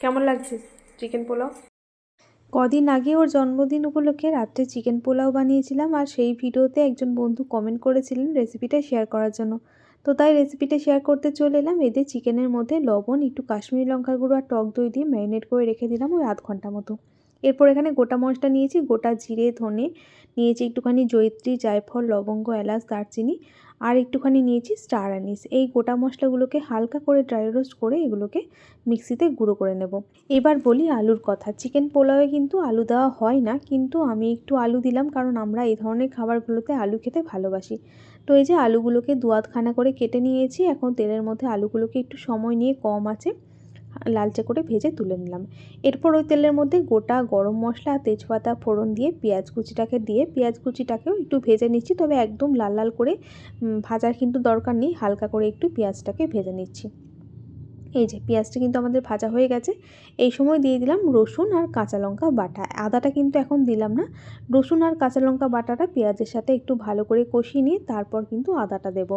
কেমন লাগছে? চিকেন পোলাও? কদিন আগে ওর জন্মদিন উপলক্ষে রাত্রে চিকেন পোলাও বানিয়েছিলাম আর সেই ভিডিওতে একজন বন্ধু কমেন্ট করেছিলেন রেসিপিটা শেয়ার করার জন্য। তো তাই রেসিপিটা শেয়ার করতে চলে এলাম। এদের চিকেনের মধ্যে লবণ, একটু কাশ্মীরি লঙ্কার গুঁড়ো আর টক দই দিয়ে ম্যারিনেট করে রেখে দিলাম ওই আধ ঘণ্টা মতো। এরপর এখানে গোটা মশলা নিয়েছি, গোটা জিরে, ধনে নিয়েছি একটুখানি জয়িত্রী, জায়ফল, লবঙ্গ, এলাচ, দারচিনি আর একটুখানি নিয়েছি স্টার অ্যানিস। এই গোটা মশলাগুলোকে হালকা করে ড্রাই রোস্ট করে এগুলোকে মিক্সিতে গুঁড়ো করে নেব। এবার বলি আলুর কথা। চিকেন পোলাওয়ে কিন্তু আলু দেওয়া হয় না, কিন্তু আমি একটু আলু দিলাম কারণ আমরা এই ধরনের খাবারগুলোতে আলু খেতে ভালোবাসি। তো এই যে আলুগুলোকে দু আধখানা করে কেটে নিয়েছি, এখন তেলের মধ্যে আলুগুলোকে একটু সময় নিয়ে কম আছে। লালচে করে ভেজে তুলে নিলাম। এরপর ওই তেলের মধ্যে গোটা গরম মশলা, তেজপাতা, ফোড়ন দিয়ে পেঁয়াজ কুচিটাকে দিয়ে, পেঁয়াজ কুচিটাকেও একটু ভেজে নিচ্ছি, তবে একদম লাল লাল করে ভাজার কিন্তু দরকার নেই, হালকা করে একটু পেঁয়াজটাকে ভেজে নিচ্ছি। এই যে, পেঁয়াজটা কিন্তু আমাদের ভাজা হয়ে গেছে। এই সময় দিয়ে দিলাম রসুন আর কাঁচা লঙ্কা বাটা। আদাটা কিন্তু এখন দিলাম না। রসুন আর কাঁচা লঙ্কা বাটাটা পেঁয়াজের সাথে একটু ভালো করে কষিয়ে নিয়ে তারপর কিন্তু আদাটা দেব।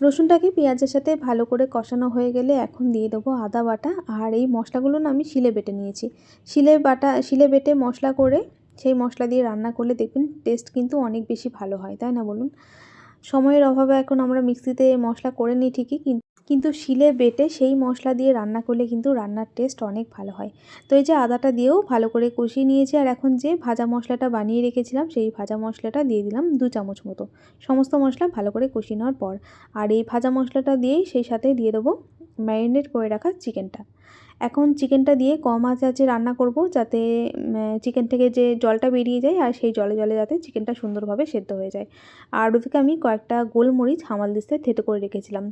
রসুনটাকে পেঁয়াজের সাথে ভালো করে কষানো হয়ে গেলে এখন দিয়ে দেবো আদা বাটা। আর এই মশলাগুলো না আমি শিলে বেটে নিয়েছি। শিলে বাটা, শিলে বেটে মশলা করে সেই মশলা দিয়ে রান্না করলে দেখবেন টেস্ট কিন্তু অনেক বেশি ভালো হয়, তাই না বলুন? সময়ের অভাবে এখন আমরা মিক্সিতে মশলা করে নিই ঠিকই, কিন্তু কিন্তু শিলে বেটে সেই মশলা দিয়ে রান্না করলে কিন্তু রান্নার টেস্ট অনেক ভালো হয়। তো এই যে আদাটা দিয়েও ভালো করে কষিয়ে নিয়েছি আর এখন যে ভাজা মশলাটা বানিয়ে রেখেছিলাম সেই ভাজা মশলাটা দিয়ে দিলাম দু চামচ মতো। সমস্ত মশলা ভালো করে কষিয়ে নেওয়ার পর আর এই ভাজা মশলাটা দিয়েই সেই সাথে দিয়ে দেবো ম্যারিনেট করে রাখা চিকেনটা। এখন চিকেনটা দিয়ে কম আঁচে আছে রান্না করব যাতে চিকেন থেকে যে জলটা বেরিয়ে যায় আর সেই জলে জলে যাতে চিকেনটা সুন্দরভাবে সেদ্ধ হয়ে যায়। আর ওদিকে আমি কয়েকটা গোলমরিচ হামাল দিস্তে থেতো করে রেখেছিলাম।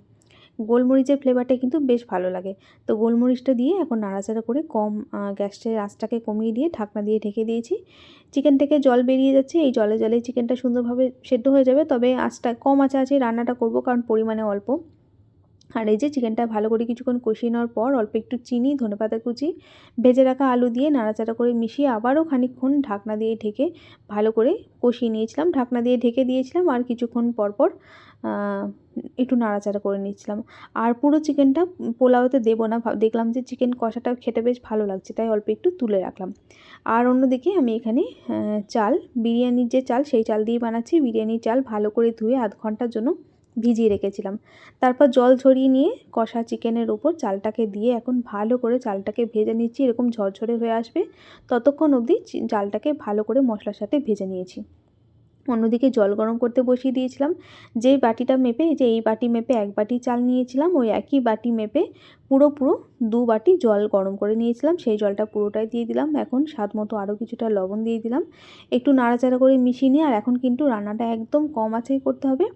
গোলমরিচের ফ্লেভারটা কিন্তু বেশ ভালো লাগে। তো গোলমরিচটা দিয়ে এখন নাড়াচাড়া করে কম গ্যাসের আঁচটাকে কমিয়ে দিয়ে ঢাকনা দিয়ে ঢেকে দিয়েছি। চিকেন থেকে জল বেরিয়ে যাচ্ছে, এই জলে জলে চিকেনটা সুন্দরভাবে সেদ্ধ হয়ে যাবে। তবে আঁচটা, কম আঁচে আছে রান্নাটা করব কারণ পরিমাণে অল্প। আর এই যে চিকেনটা ভালো করে কিছুক্ষণ কষিয়ে নেওয়ার পর অল্প একটু চিনি, ধনেপাতা কুচি, ভেজে রাখা আলু দিয়ে নাড়াচাড়া করে মিশিয়ে আবারও খানিকক্ষণ ঢাকনা দিয়ে ঢেকে ভালো করে কষিয়ে নিয়েছিলাম। ঢাকনা দিয়ে ঢেকে দিয়েছিলাম আর কিছুক্ষণ পরপর একটু নাড়াচাড়া করে নিচ্ছিলাম। আর পুরো চিকেনটা পোলাওতে দেবো না দেখলাম যে চিকেন কষাটা খেতে বেশ ভালো লাগছে, তাই অল্প একটু তুলে রাখলাম। আর অন্যদিকে আমি এখানে চাল, বিরিয়ানির যে চাল, সেই চাল দিয়ে বানাচ্ছি। বিরিয়ানির চাল ভালো করে ধুয়ে আধ ঘণ্টার জন্য ভিজিয়ে রেখেছিলাম। তারপর জল ঝরিয়ে নিয়ে কষা চিকেনের ওপর চালটাকে দিয়ে এখন ভালো করে চালটাকে ভেজে নিচ্ছি, এরকম ঝরঝরে হয়ে আসবে। ততক্ষণ অবধি চালটাকে ভালো করে মশলার সাথে ভেজে নিয়েছি। অন্যদিকে জল গরম করতে বসিয়ে দিয়েছিলাম। যে বাটিটা মেপে, যে এই বাটি মেপে এক বাটি চাল নিয়েছিলাম, ওই একই বাটি মেপে পুরো পুরো দু বাটি জল গরম করে নিয়েছিলাম। সেই জলটা পুরোটাই দিয়ে দিলাম। এখন স্বাদ মতো আরও কিছুটা লবণ দিয়ে দিলাম। একটু নাড়াচাড়া করে মিশিয়ে নিয়ে, আর এখন কিন্তু রান্নাটা একদম কম আঁচেই করতে হবে।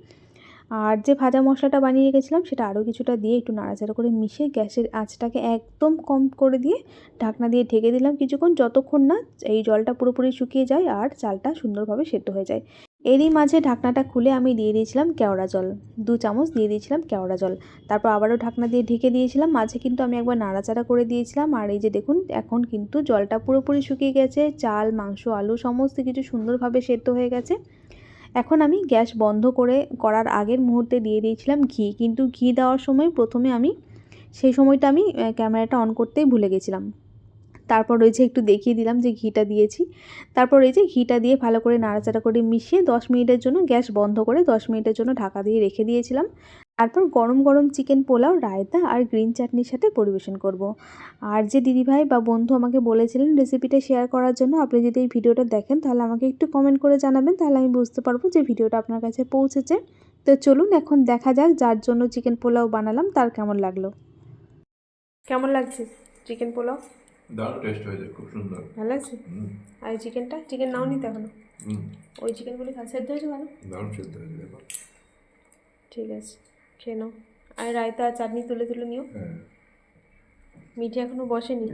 আর যে ভাজা মশলাটা বানিয়ে রেখেছিলাম সেটা আরও কিছুটা দিয়ে একটু নাড়াচাড়া করে মিশিয়ে গ্যাসের আঁচটাকে একদম কম করে দিয়ে ঢাকনা দিয়ে ঢেকে দিলাম কিছুক্ষণ, যতক্ষণ না এই জলটা পুরোপুরি শুকিয়ে যায় আর চালটা সুন্দরভাবে সেদ্ধ হয়ে যায়। এরই মাঝে ঢাকনাটা খুলে আমি দিয়ে দিয়েছিলাম কেওড়া জল, দু চামচ দিয়ে দিয়েছিলাম কেওড়া জল। তারপর আবারও ঢাকনা দিয়ে ঢেকে দিয়েছিলাম, মাঝে কিন্তু আমি একবার নাড়াচাড়া করে দিয়েছিলাম আর এই যে দেখুন, এখন কিন্তু জলটা পুরোপুরি শুকিয়ে গেছে, চাল, মাংস, আলু সমস্ত কিছু সুন্দরভাবে সেদ্ধ হয়ে গেছে। এখন আমি গ্যাস বন্ধ করে করার আগের মুহূর্তে দিয়ে দিয়েছিলাম ঘি। কিন্তু ঘি দেওয়ার সময় প্রথমে আমি সেই সময়টা আমি ক্যামেরাটা অন করতেই ভুলে গেছিলাম। তারপর রয়েছে একটু দেখিয়ে দিলাম যে ঘিটা দিয়েছি। তারপর এই যে ঘিটা দিয়ে ভালো করে নাড়াচাড়া করে মিশিয়ে দশ মিনিটের জন্য গ্যাস বন্ধ করে দশ মিনিটের জন্য ঢাকা দিয়ে রেখে দিয়েছিলাম। তারপর গরম গরম চিকেন পোলাও রায়তা আর গ্রিন চাটনির সাথে পরিবেশন করব। আর যে দিদিভাই বা বন্ধু আমাকে বলেছিলেন রেসিপিটা শেয়ার করার জন্য আপনি যদি এই ভিডিওটা দেখেন তাহলে আমাকে একটু কমেন্ট করে জানাবেন তাহলে আমি বুঝতে পারব যে ভিডিওটা আপনার কাছে পৌঁছেছে। তো চলুন এখন দেখা যাক যার জন্য চিকেন পোলাও বানালাম তার কেমন লাগল। কেমন লাগছে চিকেন পোলাও? দারুণ টেস্ট হয়েছে খুব সুন্দর। ভালো লাগছে? আর এই চিকেনটা? চিকেন নাও নিতে এখনও? ওই চিকেনগুলি সেদ্ধ হয়েছে ভালো? দারুণ সেদ্ধ হয়েছে ঠিক আছে। খেয়ে নাও। আর রায়তা চাটনি তুলে তুলে নিও। হ্যাঁ। মিঠে এখনও বসেনি?